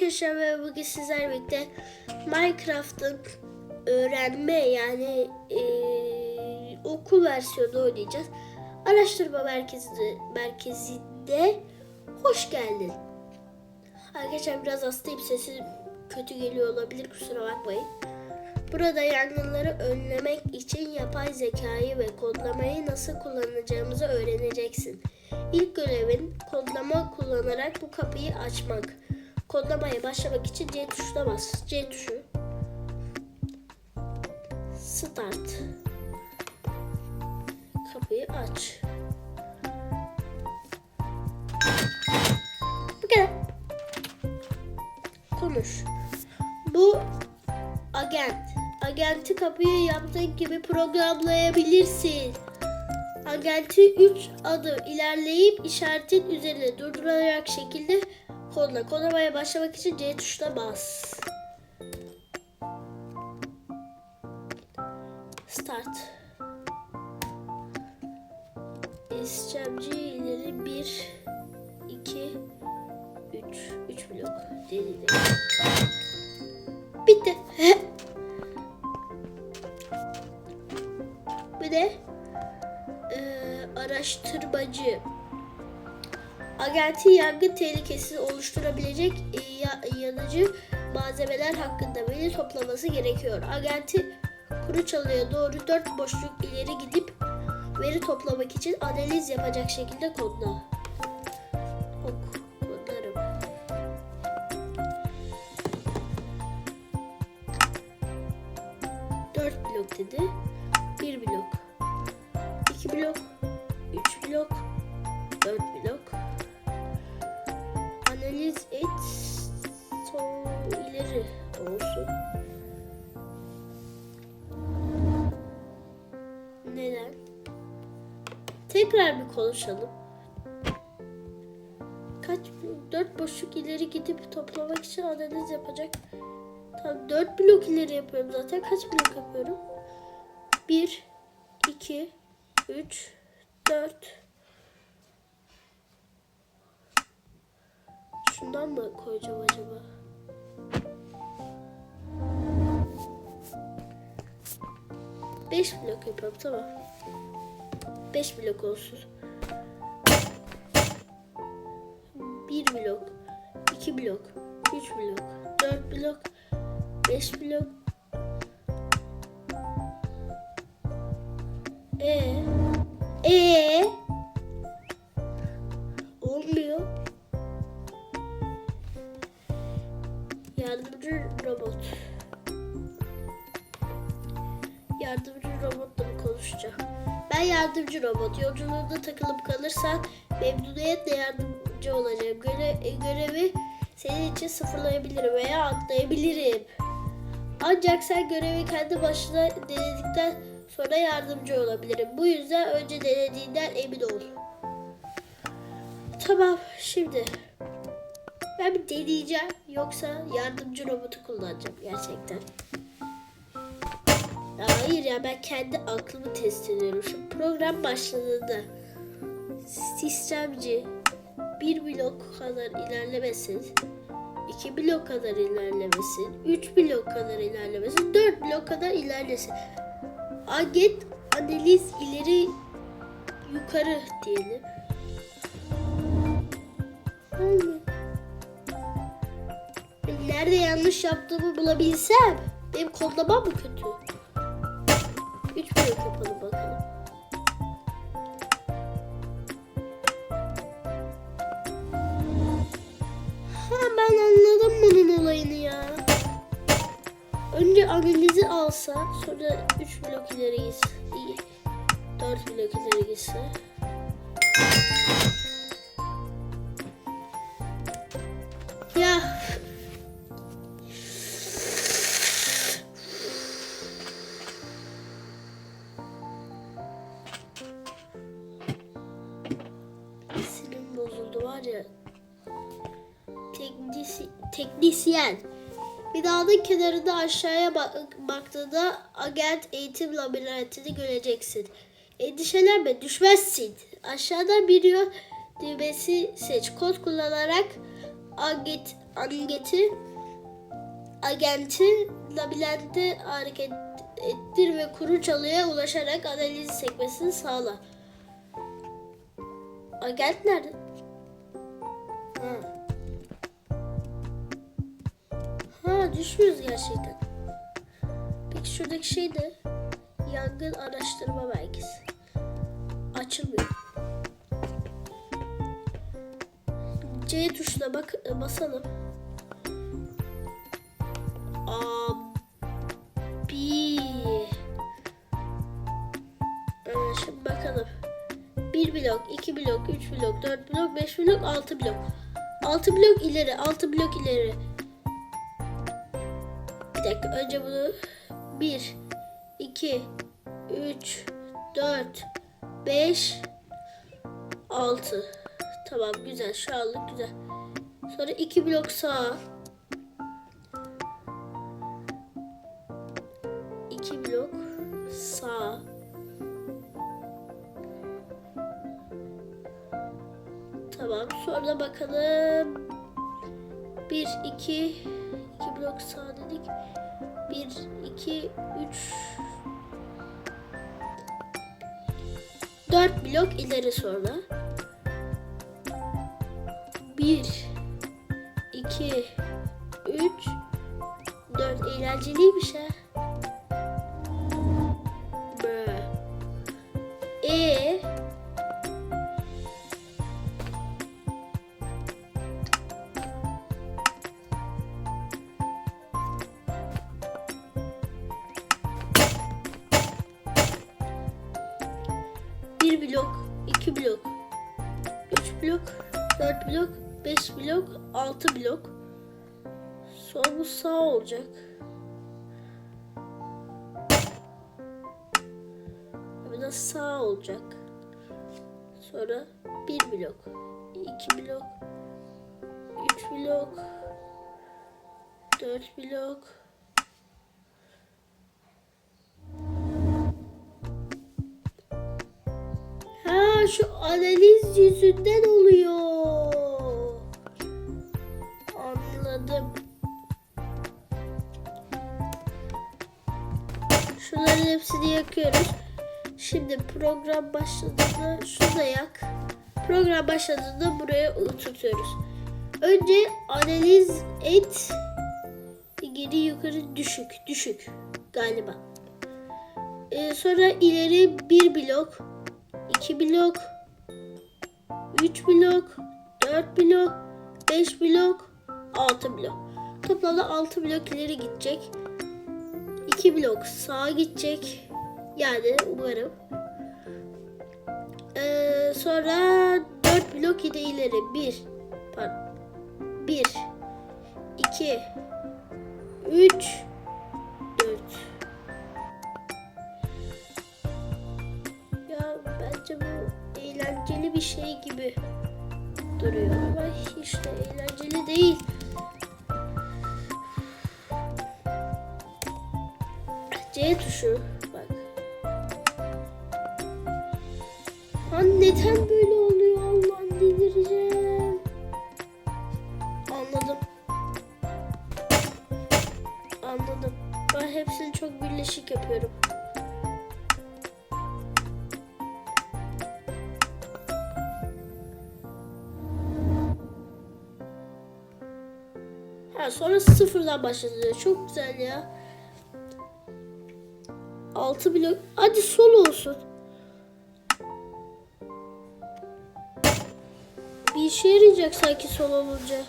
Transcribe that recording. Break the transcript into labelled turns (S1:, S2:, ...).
S1: Arkadaşlar ve bugün sizlerle birlikte Minecraft'ın öğrenme yani eee, okul versiyonu oynayacağız. Araştırma merkezinde, merkezinde hoş geldin. Arkadaşlar biraz hastayım sesim kötü geliyor olabilir kusura bakmayın. Burada yangınları önlemek için yapay zekayı ve kodlamayı nasıl kullanacağımızı öğreneceksin. İlk görevin kodlama kullanarak bu kapıyı açmak. Kodlamaya başlamak için C tuşuna bas. C tuşu. Start. Kapıyı aç. Bu kadar. Konuş. Bu agent. Agenti kapıyı yaptığın gibi programlayabilirsin. Agenti 3 adım ilerleyip işaretin üzerine durdurularak şekilde kodla. Kodlamaya başlamak için C tuşuna bas. Start. İşlemci ileri 1 2 3 3 blok dedi. Bitti. Agenti yangın tehlikesi oluşturabilecek e, ya- yanıcı malzemeler hakkında veri toplaması gerekiyor. Agenti kuru çalıya doğru dört boşluk ileri gidip veri toplamak için analiz yapacak şekilde kodla. Dört blok dedi. Bir blok. iki blok. Tekrar bir konuşalım. Kaç dört boşluk ileri gidip toplamak için analiz yapacak. Tamam dört blok ileri yapıyorum zaten. Kaç blok yapıyorum? 1, 2, 3, 4. Şundan mı koyacağım acaba? Beş blok yapalım tamam. Beş blok olsun. Bir blok, iki blok, üç blok, dört blok, beş blok, Ee, ee, olmuyor. Yardımcı robot. Yardımcı robot. Yolculuğunda takılıp kalırsan memnuniyetle yardımcı olacağım. Göre, e, görevi senin için sıfırlayabilirim veya atlayabilirim. Ancak sen görevi kendi başına denedikten sonra yardımcı olabilirim. Bu yüzden önce denediğinden emin ol. Tamam şimdi. Ben bir deneyeceğim. Yoksa yardımcı robotu kullanacağım gerçekten. Hayır ya ben kendi aklımı test ediyorum. Şu program başladığında sistemci bir blok kadar ilerlemesin. 2 blok kadar ilerlemesin, 3 blok kadar ilerlemesin, 4 blok kadar ilerlesin. Agent analiz ileri yukarı diyelim. Nerede yanlış yaptığımı bulabilsem benim kodlamam mı kötü? 3 blok yapalım bakalım. Ha ben anladım bunun olayını ya. Önce analizi alsa sonra 3 blok ileri gitse. iyi. 4 blok ileri gitse. Teknisi, teknisyen. Binanın kenarında aşağıya bak- baktığında agent eğitim labirentini göreceksin. Endişelenme düşmezsin. Aşağıdan bir yol düğmesi seç. Kod kullanarak agent, angeti agenti labirente hareket ettir ve kuru çalıya ulaşarak analiz sekmesini sağla. Agent nerede? Ha. Düşmüyoruz gerçekten. Peki şuradaki şey de yangın araştırma merkezi. Açılmıyor. C tuşuna bak basalım. Abi. Ee, şimdi bakalım. 1 blok, 2 blok, 3 blok, 4 blok, 5 blok, 6 blok. 6 blok ileri, 6 blok ileri. Bir dakika önce bunu 1, 2, 3, 4, 5, 6. Tamam güzel şu anlık güzel. Sonra 2 blok sağa. Tamam sonra bakalım. 1, 2, 2 blok sağ dedik. 1, 2, 3, 4 blok ileri sonra. 1, 2, 3, 4 eğlenceliymiş ha. Blok, iki blok, üç blok, dört blok, beş blok, altı blok. Sonra bu sağ olacak. Bu da sağ olacak. Sonra bir blok, iki blok, üç blok, dört blok. Şu analiz yüzünden oluyor. Anladım. Şunların hepsini yakıyoruz. Şimdi program başladığında şunu da yak. Program başladığında buraya oturtuyoruz. Önce analiz et. Geri yukarı düşük düşük galiba. Ee, sonra ileri bir blok, iki blok, üç blok, dört blok, beş blok, altı blok. Toplamda altı blok ileri gidecek. 2 blok sağa gidecek. Yani umarım. Ee, sonra 4 blok yine ileri. 1 pardon. 1 2 3 bir şey gibi duruyor ama hiç de eğlenceli değil. C tuşu bak. Lan neden böyle oluyor Allah'ım delireceğim. Anladım. Anladım. Ben hepsini çok birleşik yapıyorum. Sonra sıfırdan başlatılıyor. Çok güzel ya. 6 blok. Hadi sol olsun. Bir işe yarayacak sanki sol olunca.